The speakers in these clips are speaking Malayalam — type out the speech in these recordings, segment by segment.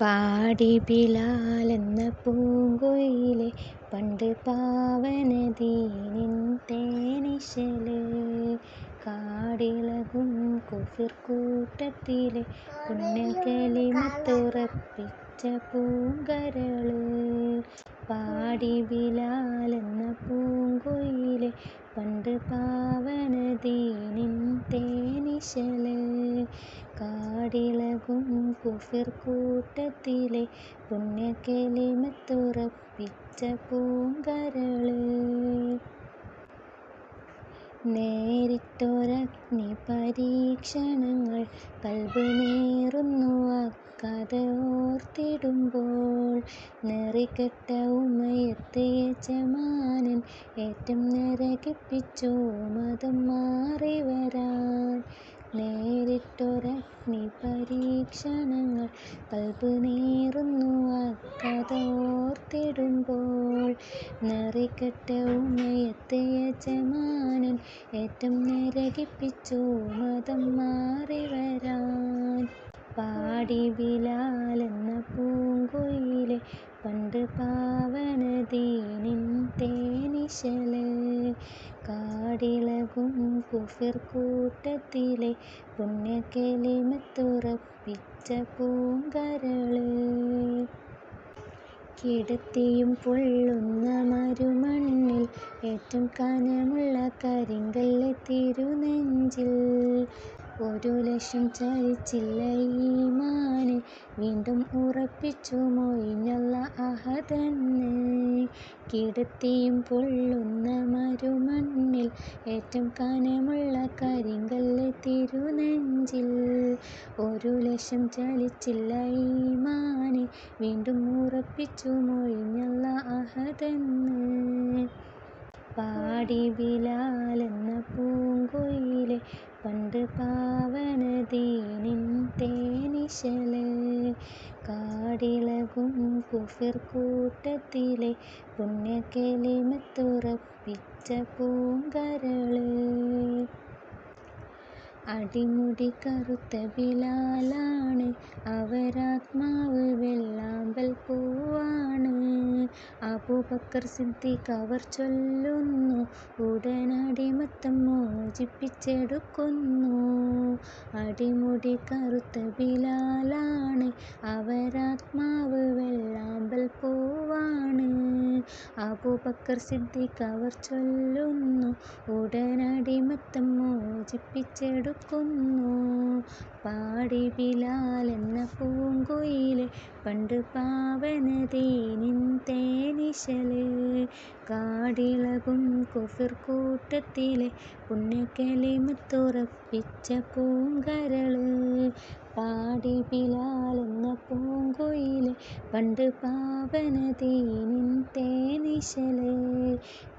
പാടി ബിലാലെന്ന പൂങ്കുയിലെ പണ്ട് പാവനദീനിൻ തേനിശൽ കാടിളകും കുഫിർ കൂട്ടത്തിലെ പുണ്യകലിമത്തുറപ്പിച്ച പൂങ്കരൾ. പാടി ബിലാലെന്ന പൂങ്കുയിലെ പണ്ട് പാവനദീനിൻ തേനിശൽ കാടിളകും കുഫിർ കൂട്ടത്തിലെ പുണ്യക്കെലിമത്തുറപ്പിച്ച പൂങ്കരൾ. നേരിട്ടൊരഗ്നി പരീക്ഷണങ്ങൾ കൽബ് നീറുന്നു അക്കഥ ഓർത്തിടുമ്പോൾ നെറികെട്ട ഉമ്മയത്ത് യജമാനൻ ഏറ്റം നരകിപ്പിച്ചു. മതം മാറി വരാൻ നേരിട്ടൊരഗ്നി പരീക്ഷണങ്ങൾ കൽബ് നീറുന്നു അക്കഥ ഓർത്തിടുമ്പോൾ നെറികെട്ട ഉമയത്തെ യജമാനൻ ഏറ്റം നരകിപ്പിച്ചു മതം മാറി വരാൻ. പാടി ബിലാലെന്ന പൂങ്കുയിലെ പണ്ട് പാവനദീനിൻ തേനിശൽ കാടിളകും കുഫിർ കൂട്ടത്തിലെ പുണ്യകലിമത്തുറപ്പിച്ച പൂങ്കരൾ. കിടത്തിയും പൊള്ളുന്ന മരുമണ്ണിൽ ഏറ്റവും കനമുള്ള കരിങ്കല്ല് തിരുനെഞ്ചിൽ. ഒരു ലക്ഷം ചലിച്ചില്ല ഈമാന് വീണ്ടും ഉറപ്പിച്ചു മൊയിഞ്ഞല്ല അഹദെന്ന് കിടത്തിയും പൊള്ളുന്ന മരുമണ്ണിൽ ഏറ്റം കനമുള്ള കരിങ്കല്ല് തിരുനെഞ്ചിൽ. ഒരു ലക്ഷം ചലിച്ചില്ല ഈമാന് വീണ്ടും ഉറപ്പിച്ചു മൊയിഞ്ഞല്ല അഹദെന്ന് പാടി ബിലാലെന്ന പൂങ്കുയിലെ പണ്ട് പാവനദീനിൻ തേനിശൽ. കാടിളകും കുഫിർ കൂട്ടത്തിലെ പുണ്യകെളിമത്തുറപ്പിച്ച പൂങ്കരൾ. അടിമുടി കറുത്ത ബിലാലാണ് അവരാത്മാവ് വെള്ളാമ്പൽ പൂവാണ്. അബൂബക്കർ സിദ്ദീഖ് അവർ ചൊല്ലുന്നു. ഉടനടിമത്തം മോചിപ്പിച്ചെടുക്കുന്നു. അടിമുടി കറുത്ത ബിലാലാണ്. അവരാത്മാവ് വെള്ളാമ്പൽ പൂവാണ് അബൂബക്കർ സിദ്ദീഖ് അവർ ചൊല്ലുന്നു. ഉടനടിമത്തം മോചിപ്പിച്ചെടുക്കുന്നു. പാടി ബിലാലെന്ന പൂങ്കുയിലെ പണ്ട് പാവനതീനിൻ തേനിശൽ. കാടിളകും കുഫിർ കൂട്ടത്തിലെ പുണ്യക്കലിമത്തുറപ്പിച്ച പൂങ്കരൾ. പാടി ബിലാലെന്ന പൂങ്കുയിലെ പണ്ട് പാവന തേനിൻ തേനിശലെ.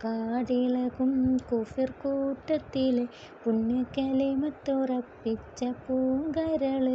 കാടിളകും കുഫിർ കൂട്ടത്തിലെ പുണ്യകലിമത്തുറപ്പിച്ച പൂങ്കരൾ.